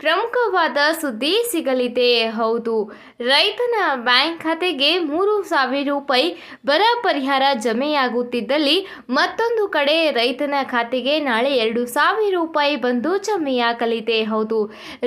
ಪ್ರಮುಖವಾದ ಸುದ್ದಿ ಸಿಗಲಿದೆ. ಹೌದು, ರೈತನ ಬ್ಯಾಂಕ್ ಖಾತೆಗೆ ಮೂರು ಸಾವಿರ ರೂಪಾಯಿ ಬರ ಪರಿಹಾರ ಜಮೆಯಾಗುತ್ತಿದ್ದಲ್ಲಿ ಮತ್ತೊಂದು ಕಡೆ ರೈತನ ಖಾತೆಗೆ ನಾಳೆ ಎರಡು ಸಾವಿರ ರೂಪಾಯಿ ಬಂದು ಜಮೆಯಾಗಲಿದೆ. ಹೌದು,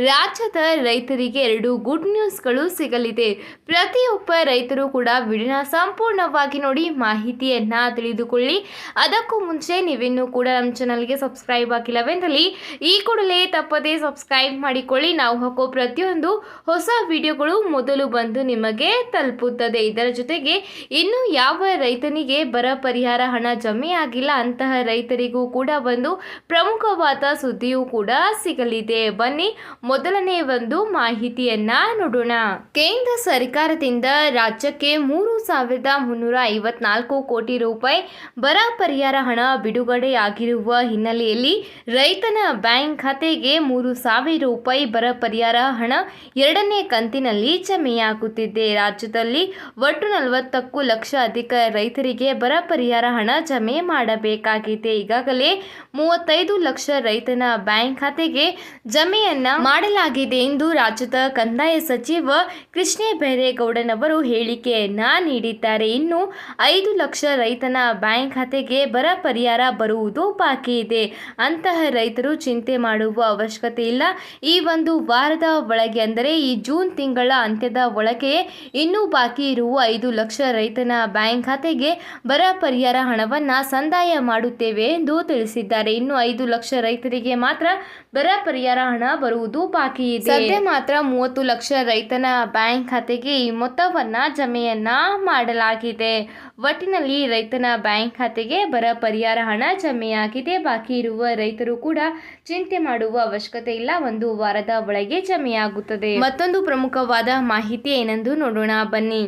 ರಾಜ್ಯದ ರೈತರಿಗೆ ಎರಡು ಗುಡ್ ನ್ಯೂಸ್ಗಳು ಸಿಗಲಿದೆ. ಪ್ರತಿಯೊಬ್ಬ ರೈತರು ಕೂಡ ವಿಡಿಯೋನ ಸಂಪೂರ್ಣವಾಗಿ ನೋಡಿ ಮಾಹಿತಿಯನ್ನ ತಿಳಿದುಕೊಳ್ಳಿ. ಅದಕ್ಕೂ ಮುಂಚೆ ನೀವಿನ್ನೂ ಕೂಡ ನಮ್ಮ ಚಾನಲ್ಗೆ ಸಬ್ಸ್ಕ್ರೈಬ್ ಆಗಿಲ್ಲವೆಂದಲ್ಲಿ ಈ ಕೂಡಲೇ ತಪ್ಪದೇ ಸಬ್ಸ್ಕ್ರೈಬ್ ಮಾಡಿಕೊಳ್ಳಿ. ನಾವು ಹಾಕೋ ಪ್ರತಿಯೊಂದು ಹೊಸ ವಿಡಿಯೋಗಳು ಮೊದಲು ಬಂದು ನಿಮಗೆ ತಲುಪುತ್ತದೆ. ಇದರ ಜೊತೆಗೆ ಇನ್ನು ಯಾವ ರೈತನಿಗೆ ಬರ ಪರಿಹಾರ ಹಣ ಜಮೆ ಆಗಿಲ್ಲ ಅಂತಹ ರೈತರಿಗೂ ಕೂಡ ಒಂದು ಪ್ರಮುಖವಾದ ಸುದ್ದಿಯೂ ಕೂಡ ಸಿಗಲಿದೆ. ಬನ್ನಿ ಮೊದಲನೇ ಒಂದು ಮಾಹಿತಿಯನ್ನ ನೋಡೋಣ. ಕೇಂದ್ರ ಸರ್ಕಾರದಿಂದ ರಾಜ್ಯಕ್ಕೆ ಮೂರು ಸಾವಿರದ ಮುನ್ನೂರ ಐವತ್ನಾಲ್ಕು ಕೋಟಿ ರೂಪಾಯಿ ಬರ ಪರಿಹಾರ ಹಣ ಬಿಡುಗಡೆಯಾಗಿರುವ ಹಿನ್ನೆಲೆಯಲ್ಲಿ ರೈತನ ಬ್ಯಾಂಕ್ ಖಾತೆಗೆ ಮೂರು ಸಾವಿರ ರೂಪಾಯಿ ಬರ ಪರಿಹಾರ ಹಣ ಎರಡನೇ ಕಂತಿನಲ್ಲಿ ಜಮೆಯಾಗುತ್ತಿದೆ. ರಾಜ್ಯದಲ್ಲಿ ಒಟ್ಟು ನಲವತ್ತಕ್ಕೂ ಲಕ್ಷ ಅಧಿಕ ರೈತರಿಗೆ ಬರ ಪರಿಹಾರ ಹಣ ಜಮೆ ಮಾಡಬೇಕಾಗಿದೆ. ಈಗಾಗಲೇ ಮೂವತ್ತೈದು ಲಕ್ಷ ರೈತನ ಬ್ಯಾಂಕ್ ಖಾತೆಗೆ ಜಮೆಯನ್ನ ಮಾಡಲಾಗಿದೆ ಎಂದು ರಾಜ್ಯದ ಕಂದಾಯ ಸಚಿವ ಕೃಷ್ಣ ಬೈರೇಗೌಡನವರು ಹೇಳಿಕೆಯನ್ನ ನೀಡಿದ್ದಾರೆ. ಇನ್ನು ಐದು ಲಕ್ಷ ರೈತನ ಬ್ಯಾಂಕ್ ಖಾತೆಗೆ ಬರ ಪರಿಹಾರ ಬರುವುದು ಬಾಕಿ ಇದೆ. ಅಂತಹ ರೈತರು ಚಿಂತೆ ಮಾಡುವ ಅವಶ್ಯಕತೆ ಇಲ್ಲ. ಈ ಒಂದು ವಾರದ ಒಳಗೆ ಅಂದರೆ ಈ ಜೂನ್ ತಿಂಗಳ ಅಂತ್ಯದ ಒಳಗೆ ಇನ್ನೂ ಬಾಕಿ ಇರುವ ಐದು ಲಕ್ಷ ರೈತನ ಬ್ಯಾಂಕ್ ಖಾತೆಗೆ ಬರ ಪರಿಹಾರ ಹಣವನ್ನು ಸಂದಾಯ ಮಾಡುತ್ತೇವೆ ಎಂದು ತಿಳಿಸಿದ್ದಾರೆ. ಇನ್ನು ಐದು ಲಕ್ಷ ರೈತರಿಗೆ ಮಾತ್ರ ಬರ ಪರಿಹಾರ ಹಣ ಬರುವುದು ಬಾಕಿ ಇದೆ. ಸದ್ಯ ಮಾತ್ರ ಮೂವತ್ತು ಲಕ್ಷ ರೈತನ ಬ್ಯಾಂಕ್ ಖಾತೆಗೆ ಈ ಮೊತ್ತವನ್ನ ಜಮೆಯನ್ನ ಮಾಡಲಾಗಿದೆ. ಒಟ್ಟಿನಲ್ಲಿ ರೈತನ ಬ್ಯಾಂಕ್ ಖಾತೆಗೆ ಬರ ಪರಿಹಾರ ಹಣ ಜಮೆಯಾಗಿದೆ. ಬಾಕಿ ಇರುವ ರೈತರು ಕೂಡ ಚಿಂತೆ ಮಾಡುವ ಅವಶ್ಯಕತೆ ಇಲ್ಲ. ಒಂದು ವಾರದ ಒಳಗೆ ಜಮೆಯಾಗುತ್ತದೆ. ಮತ್ತೊಂದು ಪ್ರಮುಖವಾದ ಮಾಹಿತಿ ಏನೆಂದು ನೋಡೋಣ ಬನ್ನಿ.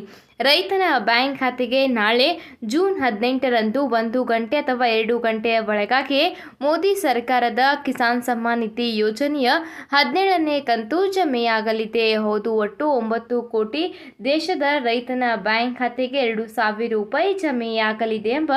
ರೈತನ ಬ್ಯಾಂಕ್ ಖಾತೆಗೆ ನಾಳೆ ಜೂನ್ ಹದಿನೆಂಟರಂದು ಒಂದು ಗಂಟೆ ಅಥವಾ ಎರಡು ಗಂಟೆಯ ಒಳಗಾಗಿ ಮೋದಿ ಸರ್ಕಾರದ ಕಿಸಾನ್ ಸಮ್ಮಾನ್ ನಿಧಿ ಯೋಜನೆಯ ಹದಿನೇಳನೇ ಕಂತು ಜಮೆಯಾಗಲಿದೆ. ಹೌದು, ಒಟ್ಟು ಒಂಬತ್ತು ಕೋಟಿ ದೇಶದ ರೈತನ ಬ್ಯಾಂಕ್ ಖಾತೆಗೆ ಎರಡು ಸಾವಿರ ರೂಪಾಯಿ ಜಮೆಯಾಗಲಿದೆ ಎಂಬ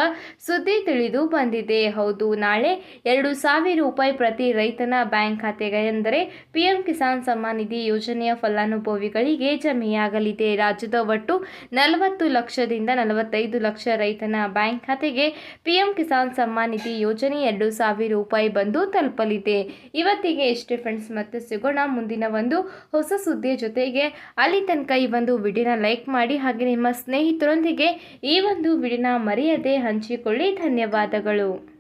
ಸುದ್ದಿ ತಿಳಿದು ಬಂದಿದೆ. ಹೌದು, ನಾಳೆ ಎರಡು ಸಾವಿರ ರೂಪಾಯಿ ಪ್ರತಿ ರೈತನ ಬ್ಯಾಂಕ್ ಖಾತೆಗೆ ಎಂದರೆ ಪಿಎಂ ಕಿಸಾನ್ ಸಮ್ಮಾನ್ ನಿಧಿ ಯೋಜನೆಯ ಫಲಾನುಭವಿಗಳಿಗೆ ಜಮೆಯಾಗಲಿದೆ. ರಾಜ್ಯದ ಒಟ್ಟು ನಲವತ್ತು ಲಕ್ಷದಿಂದ ನಲವತ್ತೈದು ಲಕ್ಷ ರೈತನ ಬ್ಯಾಂಕ್ ಖಾತೆಗೆ ಪಿಎಂ ಕಿಸಾನ್ ಸಮ್ಮಾನ್ ನಿಧಿ ಯೋಜನೆ ಎರಡು ಸಾವಿರ ರೂಪಾಯಿ ಬಂದು ತಲುಪಲಿದೆ. ಇವತ್ತಿಗೆ ಇಷ್ಟೇ ಫ್ರೆಂಡ್ಸ್ ಮತ್ತೆ ಸಿಗೋಣ ಮುಂದಿನ ಒಂದು ಹೊಸ ಸುದ್ದಿಯ ಜೊತೆಗೆ. ಅಲ್ಲಿ ತನಕ ಈ ಒಂದು ವಿಡಿಯೋನ ಲೈಕ್ ಮಾಡಿ ಹಾಗೆ ನಿಮ್ಮ ಸ್ನೇಹಿತರೊಂದಿಗೆ ಈ ಒಂದು ವಿಡಿಯೋನ ಮರೆಯದೆ ಹಂಚಿಕೊಳ್ಳಿ. ಧನ್ಯವಾದಗಳು.